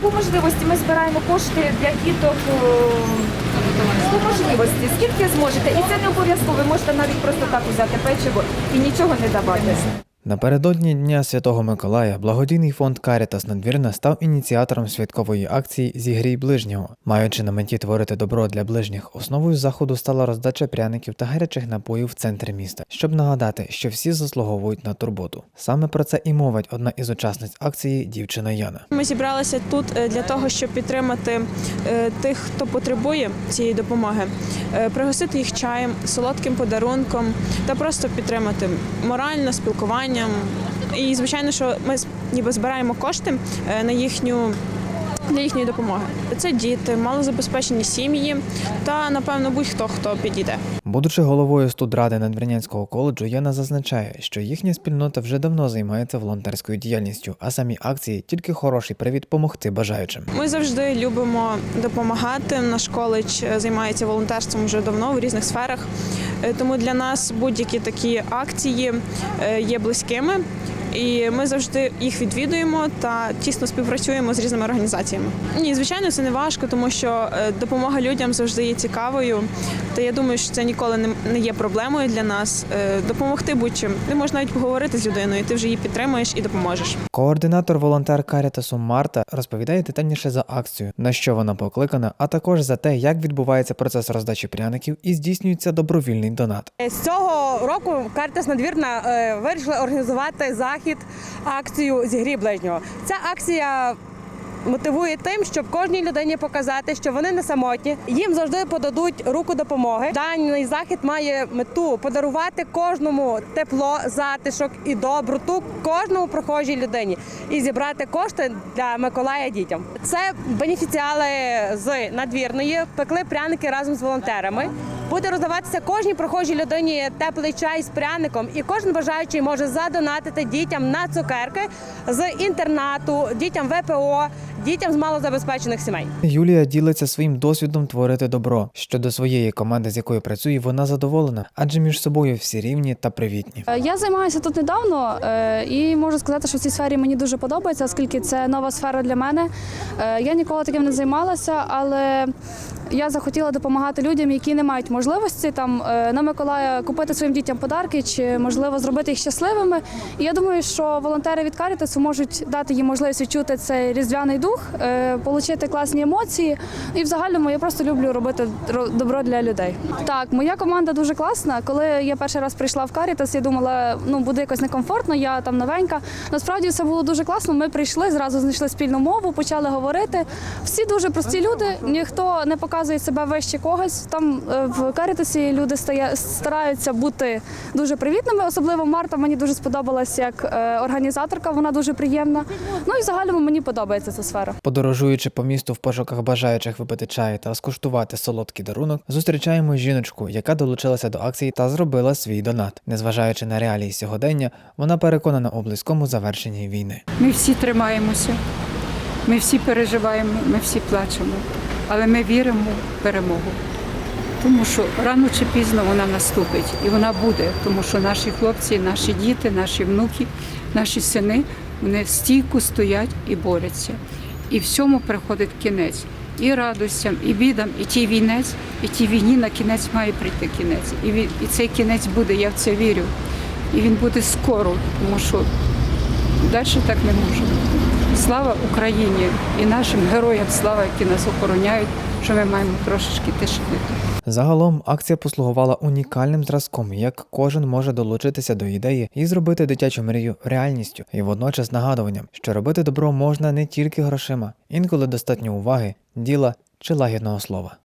По можливості ми збираємо кошти для діток е, по можливості. Скільки зможете? І це не обов'язково. Ви можете навіть просто так взяти печиво і нічого не давати. Напередодні Дня Святого Миколая благодійний фонд Карітас Надвірна став ініціатором святкової акції Зігрій ближнього. Маючи на меті творити добро для ближніх, основою заходу стала роздача пряників та гарячих напоїв в центрі міста, щоб нагадати, що всі заслуговують на турботу. Саме про це і мовить одна із учасниць акції дівчина Яна. Ми зібралися тут е, для того, щоб підтримати е, тих, хто потребує цієї допомоги, е, пригостити їх чаєм, солодким подарунком та просто підтримати морально, спілкуванням. І звичайно, що ми ніби збираємо кошти е, на їхню. Для їхньої допомоги це діти, малозабезпечені сім'ї та напевно будь-хто хто підійде. Будучи головою студради Надвірнянського коледжу, Яна зазначає, що їхня спільнота вже давно займається волонтерською діяльністю, а самі акції тільки хороший привід допомогти бажаючим. Ми завжди любимо допомагати. Наш коледж е, займається волонтерством вже давно в різних сферах. Е, Тому для нас будь-які такі акції е, є близькими. І ми завжди їх відвідуємо та тісно співпрацюємо з різними організаціями. Ні, звичайно, це не важко, тому що е, допомога людям завжди є цікавою. Та я думаю, що це ніколи не- є проблемою для нас. Е, Допомогти будь-чим. Ти можеш навіть поговорити з людиною, ти вже її підтримуєш і допоможеш. Координатор волонтер Карітасу Марта розповідає детальніше за акцію, на що вона покликана, а також за те, як відбувається процес роздачі пряників і здійснюється добровільний донат. З цього року Карітас Надвірна е, вирішила організувати захід, акцію зігрій ближнього. Ця акція мотивує тим, щоб кожній людині показати, що вони не самотні. Їм завжди подадуть руку допомоги. Даний захід має мету подарувати кожному тепло, затишок і доброту кожному прохожій людині і зібрати кошти для Миколая дітям. Це бенефіціали з надвірної пекли пряники разом з волонтерами. Буде роздаватися кожній прохожій людині теплий чай з пряником, і кожен бажаючий може задонатити дітям на цукерки з інтернату, дітям ВПО, дітям з малозабезпечених сімей. Юлія ділиться своїм досвідом творити добро. Щодо своєї команди, з якою працює, вона задоволена, адже між собою всі рівні та привітні. Е, Я займаюся тут недавно е, і можу сказати, що в цій сфері мені дуже подобається, оскільки це нова сфера для мене. Е, Я ніколи таким не займалася, але я захотіла допомагати людям, які не мають можливості там е, на Миколая купити своїм дітям подарки чи можливо зробити їх щасливими. І я думаю, що волонтери від Карітасу можуть дати їм можливість відчути цей різдвяний дух, е, отримати класні емоції. І в загальному я просто люблю робити добро для людей. Так, моя команда дуже класна. Коли я перший раз прийшла в Карітас, я думала, ну буде якось некомфортно, я там новенька. Насправді все було дуже класно. Ми прийшли, зразу знайшли спільну мову, почали говорити. Всі дуже прості люди, ніхто не показує себе вище когось. Там е, в Карітасі люди стає, стараються бути дуже привітними. Особливо Марта мені дуже сподобалась як е, організаторка. Вона дуже приємна. Ну і в загальному мені подобається ця сфера. Подорожуючи по місту в пошуках бажаючих випити чай та скуштувати солодкий дарунок, зустрічаємо жіночку, яка долучилася до акції та зробила свій донат. Незважаючи на реалії сьогодення, вона переконана у близькому завершенні війни. Ми всі тримаємося, ми всі переживаємо, ми всі плачемо, але ми віримо в перемогу. Тому що рано чи пізно вона наступить і вона буде, тому що наші хлопці, наші діти, наші внуки, наші сини вони стійко стоять і борються. І всьому приходить кінець. І радостям, і бідам, і тій війнець, і тій війні на кінець має прийти кінець. І, він, і цей кінець буде, я в це вірю. І він буде скоро, тому що Далі так не може. Слава Україні і нашим героям слава, які нас охороняють, що ми маємо трошечки тишини. Загалом акція послугувала унікальним зразком, як кожен може долучитися до ідеї і зробити дитячу мрію реальністю, і водночас нагадуванням, що робити добро можна не тільки грошима, інколи достатньо уваги, діла чи лагідного слова.